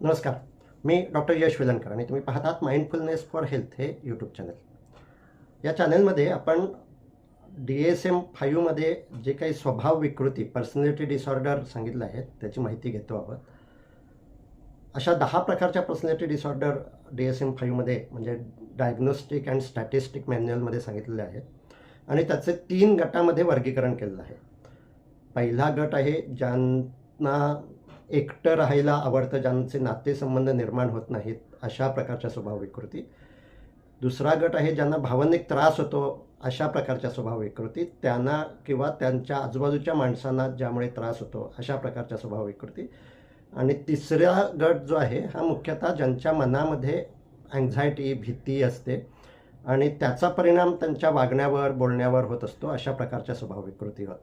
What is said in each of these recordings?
नमस्कार. मी डॉक्टर यश वेलणकर आणि तुम्ही पाहतात माइंडफुलनेस फॉर हेल्थ हे यूट्यूब चॅनल या चॅनलमध्ये आपण डी एस एम फाईव्हमध्ये जे काही स्वभाव विकृती पर्सनॅलिटी डिसऑर्डर सांगितलं आहे त्याची माहिती घेतो आहोत अशा दहा प्रकारच्या personality disorder D S M फाईव्हमध्ये म्हणजे डायग्नोस्टिक अँड स्टॅटिस्टिक मॅन्युअलमध्ये सांगितलेले आहेत. आणि त्याचे तीन गटामध्ये वर्गीकरण केलेलं आहे. पहिला गट आहे ज्यांना एकटं राहायला आवडतं ज्यांचे नातेसंबंध निर्माण होत नाहीत अशा प्रकारच्या स्वभाव विकृती. दुसरा गट आहे ज्यांना भावनिक त्रास होतो अशा प्रकारच्या स्वभाव विकृती. त्यांना किंवा त्यांच्या आजूबाजूच्या माणसांना ज्यामुळे त्रास होतो अशा प्रकारच्या स्वभाव विकृती. आणि तिसरा गट जो आहे हा मुख्यतः ज्यांच्या मनामध्ये अँझायटी भीती असते आणि त्याचा परिणाम त्यांच्या वागण्यावर बोलण्यावर होत असतो अशा प्रकारच्या स्वभाव विकृती होत.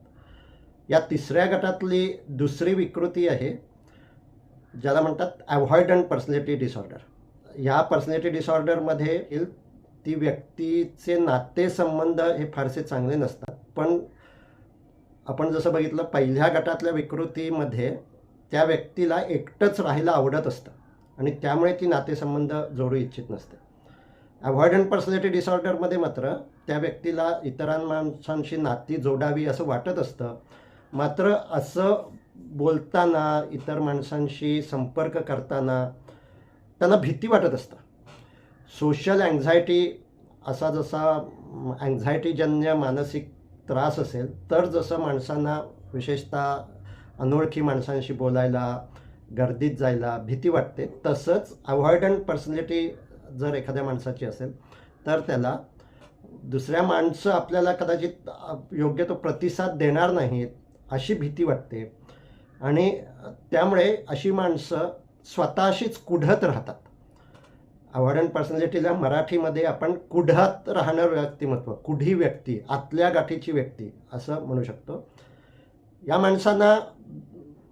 या तिसऱ्या गटातली दुसरी विकृती आहे ज्याला म्हणतात अव्हॉइडंट पर्सनॅलिटी डिसऑर्डर या पर्सनॅलिटी डिसऑर्डरमध्ये येईल ती व्यक्तीचे नातेसंबंध हे फारसे चांगले नसतात. पण आपण जसं बघितलं पहिल्या गटातल्या विकृतीमध्ये त्या व्यक्तीला एकटंच राहायला आवडत असतं आणि त्यामुळे ती नातेसंबंध जोडू इच्छित नसते. अव्हॉइडंट पर्सनॅलिटी डिसऑर्डरमध्ये मात्र त्या व्यक्तीला इतरां माणसांशी नाती जोडावी असं वाटत असतं. मात्र असं बोलताना इतर माणसांशी संपर्क करताना त्यांना भीती वाटत असतं. सोशल अँझायटी असा जसा अँझायटीजन्य मानसिक त्रास असेल तर जसं माणसांना विशेषतः अनोळखी माणसांशी बोलायला गर्दीत जायला भीती वाटते तसंच अव्हॉइडंट पर्सनॅलिटी जर एखाद्या माणसाची असेल तर त्याला दुसऱ्या माणसं आपल्याला कदाचित योग्य तो प्रतिसाद देणार नाहीत अशी भीती वाटते. आणि त्यामुळे अशी माणसं स्वतःशीच कुढत राहतात. अवॉर्डन पर्सनॅलिटीला मराठीमध्ये आपण कुढत राहणारं व्यक्तिमत्व कुढी व्यक्ती आतल्या गाठीची व्यक्ती असं म्हणू शकतो. या माणसांना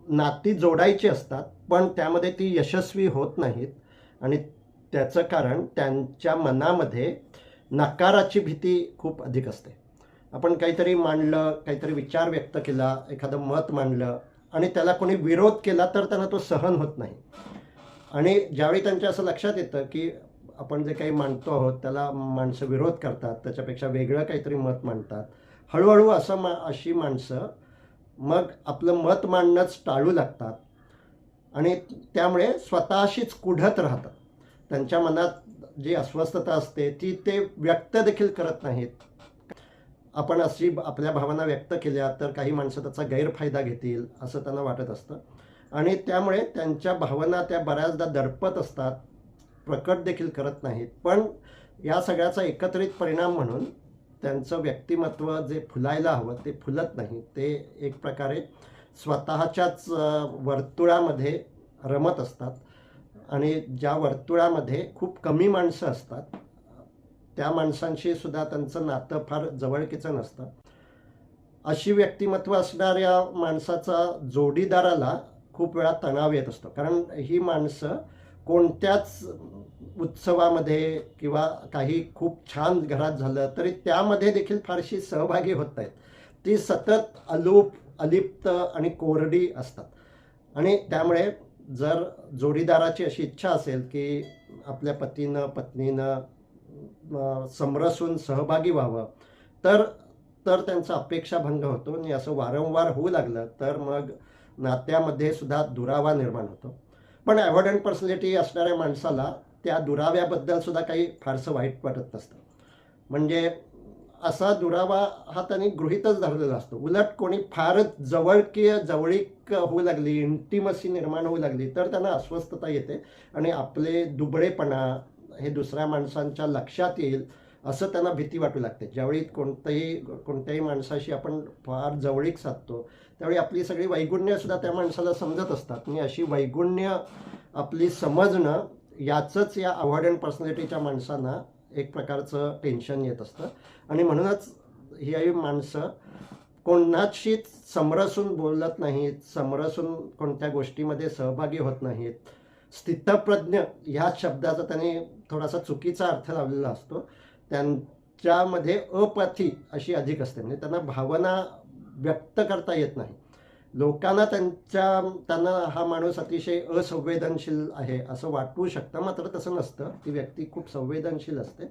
नाती जोडायची असतात पण त्यामध्ये ती यशस्वी होत नाहीत. आणि त्याचं कारण त्यांच्या मनामध्ये नकाराची भीती खूप अधिक असते. आपण काहीतरी मांडलं काहीतरी विचार व्यक्त केला एखादं मत मांडलं आणि त्याला कोणी विरोध केला तर त्यांना तो सहन होत नाही. आणि ज्यावेळी त्यांच्या असं लक्षात येतं की आपण जे काही मांडतो आहोत त्याला माणसं विरोध करतात त्याच्यापेक्षा वेगळं काहीतरी मत मांडतात. हळूहळू असं मा अशी माणसं मग आपलं मत मांडणंच टाळू लागतात. आणि त्यामुळे स्वतःशीच कुढत राहतात. त्यांच्या मनात जी अस्वस्थता असते ती ते व्यक्त देखील करत नाहीत. आपण अशी आपल्या भावना व्यक्त केल्या तर काही माणसं त्याचा गैरफायदा घेतील असं त्यांना वाटत असतं. आणि त्यामुळे त्यांच्या भावना त्या बऱ्याचदा दडपत असतात प्रकट देखील करत नाहीत. पण या सगळ्याचा एकत्रित परिणाम म्हणून त्यांचं व्यक्तिमत्व जे फुलायला हवं ते फुलत नाही. ते एक प्रकारे स्वतःच्याच वर्तुळामध्ये रमत असतात. आणि ज्या वर्तुळामध्ये खूप कमी माणसं असतात त्या माणसांशी सुद्धा त्यांचं नातं फार जवळकीचं नसतं. अशी व्यक्तिमत्व असणाऱ्या माणसाचा जोडीदाराला खूप वेळा तणाव येत असतो. कारण ही माणसं कोणत्याच उत्सवामध्ये किंवा काही खूप छान घरात झालं तरी त्यामध्ये देखील फारशी सहभागी होत आहेत ती सतत अलोप अलिप्त आणि कोरडी असतात. आणि त्यामुळे जर जोडीदाराची अशी इच्छा असेल की आपल्या पतीनं पत्नीनं समरसून सहभागी व्हावं. तर तर त्यांचा अपेक्षाभंग होतो आणि असं वारंवार होऊ लागलं तर मग नात्यामध्ये सुद्धा दुरावा निर्माण होतो. पण ॲव्हॉर्डंट पर्सनॅलिटी असणाऱ्या माणसाला त्या दुराव्याबद्दल सुद्धा काही फारसं वाईट वाटत नसतं. म्हणजे असा दुरावा हा त्यांनी गृहितच धरलेला असतो. उलट कोणी फारच जवळकीय जवळीक होऊ लागली इंटिमसी निर्माण होऊ लागली तर त्यांना अस्वस्थता येते आणि आपले दुबळेपणा हे दुसऱ्या माणसांच्या लक्षात येईल असं त्यांना भीती वाटू लागते. ज्यावेळी कोणत्याही कोणत्याही माणसाशी आपण फार जवळीक साधतो त्यावेळी आपली सगळी वैगुण्यसुद्धा त्या माणसाला समजत असतात. आणि अशी वैगुण्य आपली समजणं याचंच या अवॉर्डंट पर्सनॅलिटीच्या माणसांना एक प्रकारचं टेन्शन येत असतं. आणि म्हणूनच ही माणसं कोणाशीच समरसून बोलत नाहीत समरसून कोणत्या गोष्टीमध्ये सहभागी होत नाहीत. स्थितप्रज्ञ ह्या शब्दाचा त्याने थोडासा चुकीचा अर्थ लावलेला असतो. त्यांच्यामध्ये अपथी अशी अधिक असते. म्हणजे त्यांना भावना व्यक्त करता येत नाही. लोकांना त्यांच्या त्यांना हा माणूस अतिशय असंवेदनशील आहे असं वाटू शकतं. मात्र तसं नसतं. ती व्यक्ती खूप संवेदनशील असते.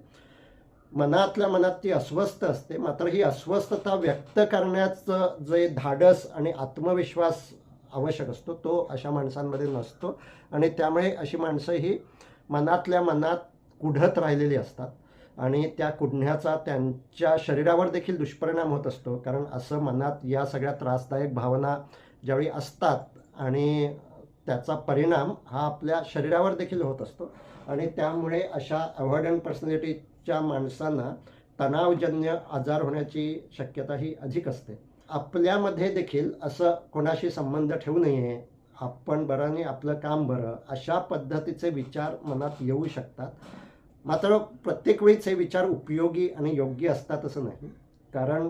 मनातल्या मनात ती अस्वस्थ असते. मात्र ही अस्वस्थता व्यक्त करण्याचं जे धाडस आणि आत्मविश्वास आवश्यक असतो तो अशा माणसांमध्ये नसतो. आणि त्यामुळे अशी माणसं ही मनातल्या मनात कुढत राहिलेली असतात. आणि त्या कुढण्याचा त्यांच्या शरीरावर देखील दुष्परिणाम होत असतो. कारण असं मनात या सगळ्या त्रासदायक भावना ज्यावेळी असतात आणि त्याचा परिणाम हा आपल्या शरीरावर देखील होत असतो. आणि त्यामुळे अशा अवॉर्डंट पर्सनॅलिटीच्या माणसांना तणावजन्य आजार होण्याची शक्यता ही अधिक असते. आपल्यामध्ये देखील असं कोणाशी संबंध ठेवू नये. आपण बरं आणि आपलं काम बरं अशा पद्धतीचे विचार मनात येऊ शकतात. मात्र प्रत्येक वेळीच हे विचार उपयोगी आणि योग्य असतात असं नाही. कारण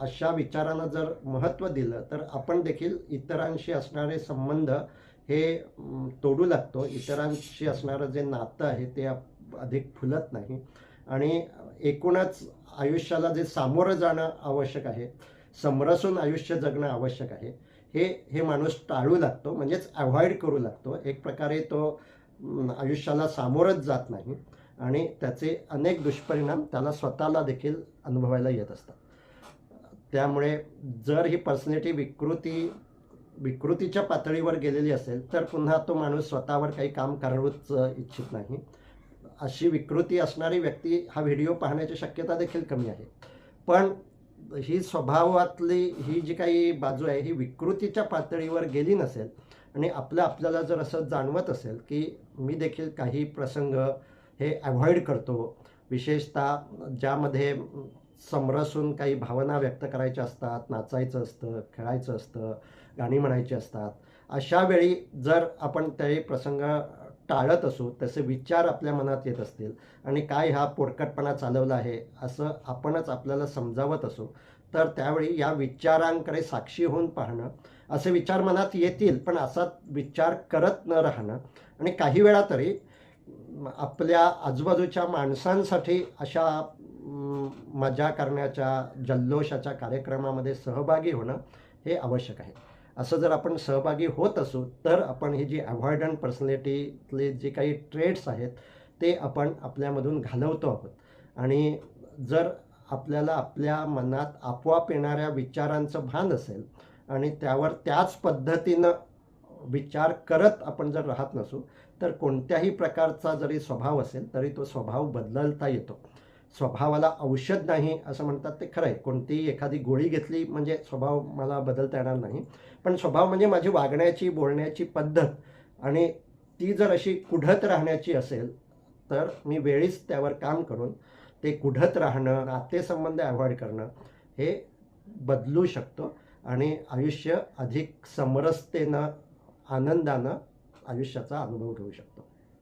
अशा विचारांना जर महत्त्व दिलं तर आपण देखील इतरांशी असणारे संबंध हे तोडू लागतो. इतरांशी असणारं जे नातं आहे ते आप- अधिक फुलत नाही. आणि एकूणच आयुष्याला जे सामोरं जाणं आवश्यक आहे समरसून आयुष्य जगणं आवश्यक आहे. हे हे माणूस टाळू लागतो म्हणजेच अवॉइड करू लागतो. एक प्रकारे तो आयुष्याला सामोरच जात नाही आणि त्याचे अनेक दुष्परिणाम त्याला स्वतःला देखील अनुभवायला येत असतात. त्यामुळे जर ही पर्सनॅलिटी विकृती विकृतीच्या पातळीवर गेलेली असेल तर पुन्हा तो माणूस स्वतःवर काही काम करूच इच्छित नाही. अशी विकृती असणारी व्यक्ती हा व्हिडिओ पाहण्याची शक्यता देखील कमी आहे. पण ही स्वभावातली ही जी काही बाजू आहे ही विकृतीच्या पातळीवर गेली नसेल आणि आपलं आपल्याला जर असं जाणवत असेल की मी देखील काही प्रसंग हे अव्हॉइड करतो विशेषतः ज्यामध्ये समरसून काही भावना व्यक्त करायच्या असतात नाचायचं असतं खेळायचं असतं गाणी म्हणायची असतात अशा वेळी जर आपण ते प्रसंग टाळत असू तसे विचार आपल्या मनात येत असतील. आणि काय हा पोरकटपणा चालवला आहे असं आपणच आपल्याला समजावत असू तर त्यावेळी या विचारांकडे साक्षी होऊन पाहणं असे विचार मनात येतील पण असा विचार करत न राहणं. आणि काही वेळा तरी आपल्या आजूबाजूच्या माणसांसाठी अशा मजा करण्याच्या जल्लोषाच्या कार्यक्रमामध्ये सहभागी होणं हे आवश्यक आहे. असं जर आपण सहभागी होत असू तर आपण ही जी अव्हॉइडंट पर्सनॅलिटीतले जे काही ट्रेड्स आहेत ते आपण आपल्यामधून घालवतो आहोत. आणि जर आपल्याला आपल्या मनात आपोआप येणाऱ्या विचारांचं भान असेल आणि त्यावर त्याच पद्धतीनं विचार करत आपण जर राहत नसू तर कोणत्याही प्रकारचा जरी स्वभाव असेल तरी तो स्वभाव बदलता येतो. स्वभावाला औषध नाही असं म्हणतात ते खरं आहे. कोणतीही एखादी गोळी घेतली म्हणजे स्वभाव मला बदलता येणार नाही. पण स्वभाव म्हणजे माझी वागण्याची बोलण्याची पद्धत आणि ती जर अशी कुढत राहण्याची असेल तर मी वेळीच त्यावर काम करून ते कुढत राहणं नातेसंबंध अवॉइड करणं हे बदलू शकतो आणि आयुष्य अधिक समरसतेनं आनंदानं आयुष्याचा अनुभव घेऊ शकतो.